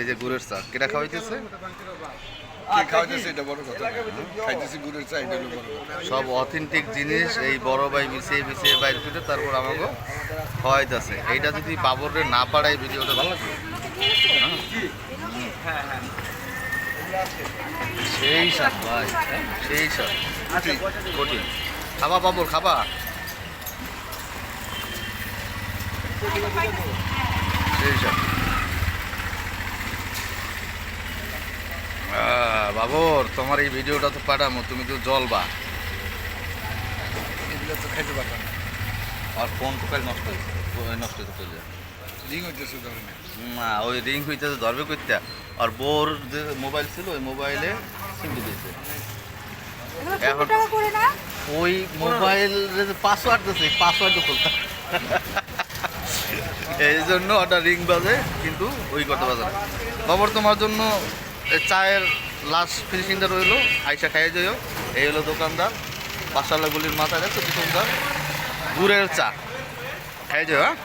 এই যে গুড়ের চা কেটা খাওয়াইতেছে? সব অথেন্টিক জিনিস এই বড় ভাই মিশিয়ে মিশিয়ে বাইর করে তারপর আমাকে খাওয়াইতেছে। এইটা যদি বাবরে না পাড়ায় ভিডিওটা ভালো লাগবে সেই স্বাদ ভাই সেই স্বাদ। কঠিন। খাবা বাবর খাবা। সেই স্বাদ। বাবর তোমার এই ভিডিওটা তো পাঠামো তুমি তো জলবা এগুলো তো খাইতে পারতাম না। আর ফোন নষ্ট হয়েছে নষ্ট হতে চলে রিং হইতেছে না ওই রিং ধরবে করতে আর বোর যে মোবাইল ছিল ওই মোবাইলে সিম দিয়েছে। এখন- পনেরো টাকা করে না? ওই মোবাইল পাসওয়ার্ড দিয়েছে পাসওয়ার্ড খুলতে এই জন্য ওটা রিং বাজে কিন্তু ওই কথা বাজে না। খবর তোমার জন্য এই চায়ের লাস্ট ফিনিশিংটা রইল, আইসা খাইয়ে যাইও। এই হলো দোকানদার পাঁচশালা গুলির মাথায় দেখো দোকানদার গুড়ের চা। খাইয়ে যাও হ্যাঁ?